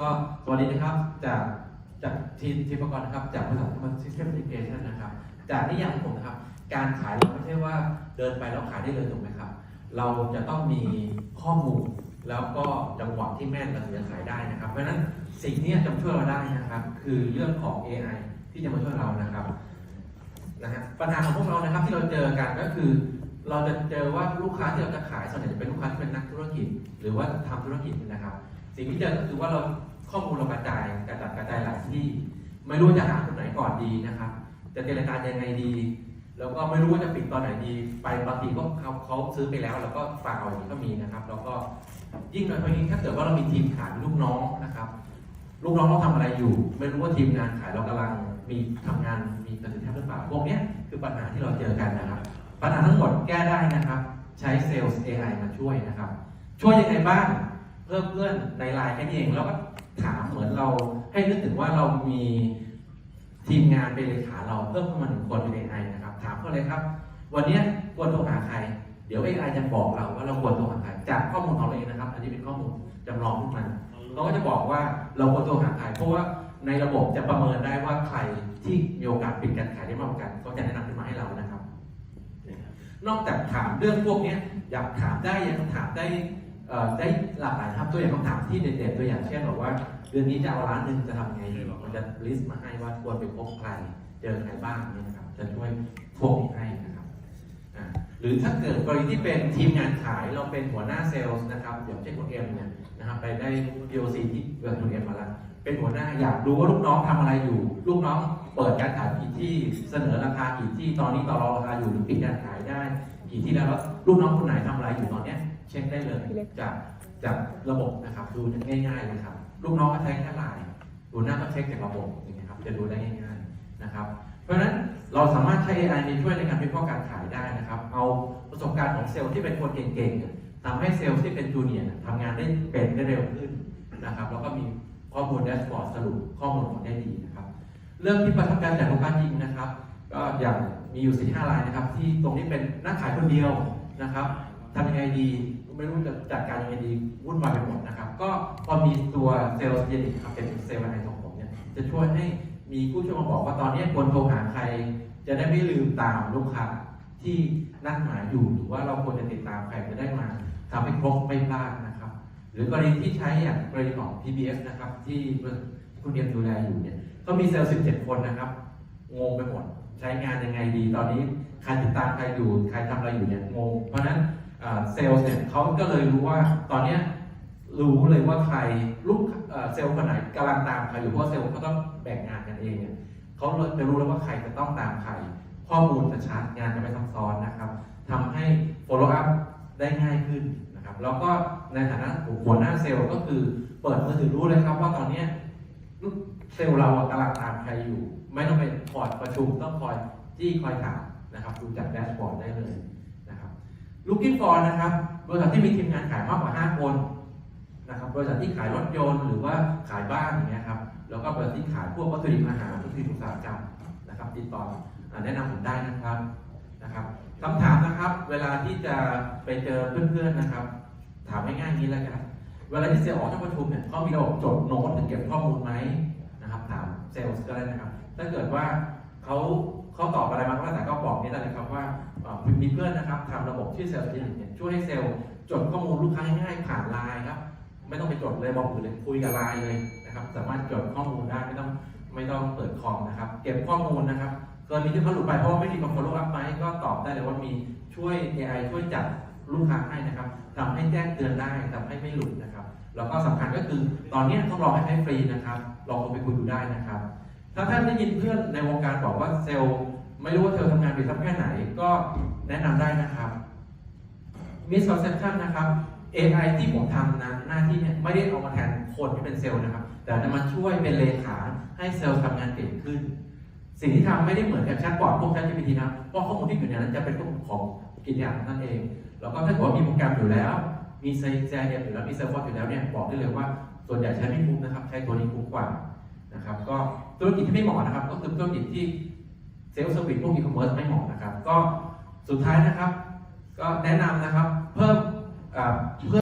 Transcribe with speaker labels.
Speaker 1: ก็สวัสดีนะครับจากจากทีมทีมประกอบนะครับ จากบริษัทมันซิสเต็มอินเกชันนะครับ จากนิยามของผมนะครับ การขายเราไม่ใช่ว่าเดินไปแล้วขายได้เลยถูกไหมครับ เราจะต้องมีข้อมูลแล้วก็จังหวะที่แม่นเราถึงจะขายได้นะครับ เพราะฉะนั้นสิ่งนี้จะช่วยเราได้นะครับ คือเรื่องของ AI ที่จะมาช่วยเรานะครับนะฮะปัญหาของพวกเรานะครับที่เราเจอกันก็คือ เราจะเจอว่าลูกค้าที่เราจะขายส่วนใหญ่จะเป็นลูกค้าที่เป็นนักธุรกิจ หรือว่าทำธุรกิจนะครับ สิ่งที่เจอก็คือว่าเราข้อมูลเรากระจายกระจัดกระจายหลายที่ ไม่รู้จะหาคนไหนก่อนดีนะครับ จะเจรจายังไงดี แล้วก็ไม่รู้ว่าจะปิดตอนไหนดี ไปบางทีก็เขาเขาซื้อไปแล้วแล้วก็ฝากเอาอย่างนี้ก็มีนะครับ แล้วก็ยิ่งในกรณีถ้าเกิดว่าเรามีทีมขายลูกน้องนะครับลูกน้องเราทำอะไรอยู่ ไม่รู้ว่าทีมงานขายเรากำลังมีทำงานมีประสิทธิภาพหรือเปล่าพวกนี้คือปัญหาที่เราเจอกันนะครับ ปัญหาทั้งหมดแก้ได้นะครับ ใช้เซลล์ AI มาช่วยนะครับ ช่วยยังไงบ้าง เพิ่มเพื่อนในไลน์แค่นี้เองแล้วก็ถามเหมือนเราให้นึกถึงว่าเรามีทีมงานเป็นเลขาเราเพิ่มขึ้นมาหนึ่งคนเป็น AI นะครับ ถามเขาเลยครับ วันเนี้ยควรโทรหาใคร เดี๋ยว AI จะบอกเราว่าเราควรโทรหาใครจากข้อมูลของเราเองนะครับ อันนี้เป็นข้อมูลจำลองขึ้นมาเขาก็จะบอกว่าเราควรโทรหาใครเพราะว่าในระบบจะประเมินได้ว่าใครที่มีโอกาสปิดการขายได้มากกว่ากันเขาจะแนะนำขึ้นมาให้เรานะครับ นอกจากถามเรื่องพวกเนี้ยอยากถามได้ยังถามได้เอ่อ ได้หลากหลายครับตัวอย่างคำถามที่เด็ดๆตัวอย่างเช่นบอกว่าเดือนนี้จะเอาร้านหนึ่งจะทำไงดีมันจะลิสต์มาให้ว่าควรไปพบใครเจอใครบ้างเนี่ยนะครับจะช่วยพวกนี้ให้นะครับอ่าหรือถ้าเกิดกรณีที่เป็นทีมงานขายเราเป็นหัวหน้าเซลล์นะครับอย่างเช่นคุณเอ็มเนี่ยนะครับไปได้ POC ที่เกิดคุณเอ็มมาแล้วเป็นหัวหน้าอยากรู้ว่าลูกน้องทำอะไรอยู่ ลูกน้องเปิดการขายกี่ที่เสนอราคากี่ที่ตอนนี้ต่อรองราคาอยู่หรือปิดการขายได้ กี่ที่แล้วแล้วลูกน้องคนไหนทำอะไรอยู่ตอนเนี้ยเช็คได้เลยจากจากระบบนะครับดูง่ายๆเลยครับลูกน้องก็ใช้แค่ไลน์หัวหน้าก็เช็คจากระบบอย่างเงี้ยครับจะดูได้ง่ายๆนะครับเพราะฉะนั้นเราสามารถใช้ AI ในช่วยในการวิเคราะห์การขายได้นะครับ เอาประสบการณ์ของเซลล์ที่เป็นคนเก่งๆเนี่ยทำให้เซลล์ที่เป็นจูเนียร์ทำงานได้เป็นได้เร็วขึ้นนะครับแล้วก็มีข้อมูลแดชบอร์ดสรุปข้อมูลของได้ดีนะครับ เรื่องที่ประทับใจจากลูกค้าจริงนะครับ ก็อย่างมีอยู่สี่ห้ารายนะครับ ที่ตรงนี้เป็นนักขายคนเดียวนะครับทำยังไงดีไม่รู้จะจัดการยังไงดีวุ่นวายไปหมดนะครับ ก็พอมีตัวเซลล์เยนิครับเป็นเซลล์ในของผมเนี่ยจะช่วยให้มีผู้ช่วยมาบอกว่าตอนนี้ควรโทรหาใคร จะได้ไม่ลืมตามลูกค้าที่นัดหมายอยู่หรือว่าเราควรจะติดตามใครจะได้มาทำให้ครบไม่พลาดนะครับ หรือกรณีที่ใช้อย่างกรณีของ PBS นะครับ ที่คุณเรียนดูแลอยู่เนี่ยก็มีเซลล์ 17 คนนะครับงงไปหมด ใช้งานยังไงดี ตอนนี้ใครติดตามใครอยู่ใครทำอะไรอยู่เนี่ยงงเพราะฉะนั้นเซลล์เนี่ยเขาก็เลยรู้ว่าตอนเนี้ยรู้เลยว่าใครลูกเซลล์คนไหนกำลังตามใครอยู่เพราะเซลล์เขาต้องแบ่งงานกันเองเนี่ยเขาจะรู้แล้วว่าใครจะต้องตามใคร ข้อมูลจะชัดงานจะไม่ซับซ้อนนะครับทำให้ follow up ได้ง่ายขึ้นนะครับ แล้วก็ในฐานะหัวหน้าเซลล์ก็คือเปิดมือถือรู้เลยครับว่าตอนนี้ เซลล์เรากำลังตามใครอยู่ ไม่ต้องไปพอร์ดประชุมต้องคอยจี้คอยถามนะครับดูจากแดชบอร์ดได้เลยนะครับ Looking for นะครับบริษัทที่มีทีมงานขายมากกว่า 5 คนนะครับบริษัทที่ขายรถยนต์หรือว่าขายบ้านอย่างเงี้ยครับแล้วก็บริษัทที่ขายพวกวัตถุดิบอาหารวัตถุดิบอุตสาหกรรมนะครับติดต่อแนะนำผมได้นะครับนะครับคำถามนะครับ เวลาที่จะไปเจอเพื่อนๆนะครับ ถามง่ายๆอย่างนี้แล้วกันเวลาที่เซลล์ออกจากประชุมเนี่ยเขามีระบบจดโน้ตหรือเก็บข้อมูลไหม เซลล์ก็ได้นะครับ ถ้าเกิดว่าเขาเขาตอบอะไรมาก็แต่ก็บอกนี่ได้เลยครับว่ามีเพื่อนนะครับทำระบบชื่อเซลล์ทีเนี่ยช่วยให้เซลล์จดข้อมูลลูกค้าง่ายๆผ่านไลน์ครับ ไม่ต้องไปจดเลยบอกอื่นเลยคุยกับไลน์เลยนะครับ สามารถจดข้อมูลได้ไม่ต้องไม่ต้องเปิดคอมนะครับ เก็บข้อมูลนะครับกรณีที่เขาหลุดไปเพราะว่าไม่มีคน follow up ไหมก็ตอบได้เลยว่ามีช่วย AI ช่วยจัด ลูกค้าให้นะครับทำให้แจ้งเตือนได้ทำให้ไม่หลุดนะครับ แล้วก็สำคัญก็คือตอนนี้ทดลองให้ใช้ฟรีนะครับลองไปคุยดูได้นะครับ ถ้าท่านได้ยินเพื่อนในวงการบอกว่าเซลล์ไม่รู้ว่าเธอทำงานไปสักแค่ไหนก็แนะนำได้นะครับ misconception นะครับ AI ที่ผมทำนะหน้าที่เนี่ยไม่ได้เอามาแทนคนที่เป็นเซลล์นะครับ แต่จะมาช่วยเป็นเลขาให้เซลล์ทำงานเก่งขึ้น สิ่งที่ทำไม่ได้เหมือนกับแชทบอทพวก ChatGPT นะเพราะข้อมูลที่อยู่ในนั้นจะเป็นข้อมูลของกิจการนั่นเอง แล้วก็ถ้าเกิดว่ามีโปรแกรมอยู่แล้ว มีไซแซนอยู่แล้วมีเซิร์ฟอร์อยู่แล้วเนี่ยบอกได้เลยว่าส่วนใหญ่ใช้ไม่คุ้มนะครับ ใช้ตัวนี้คุ้มกว่านะครับก็ธุรกิจที่ไม่เหมาะนะครับ ก็คือธุรกิจที่เซลล์สวิตพวกอีคอมเมิร์ซไม่เหมาะนะครับ ก็สุดท้ายนะครับ ก็แนะนำนะครับ เพิ่มเพิ่ม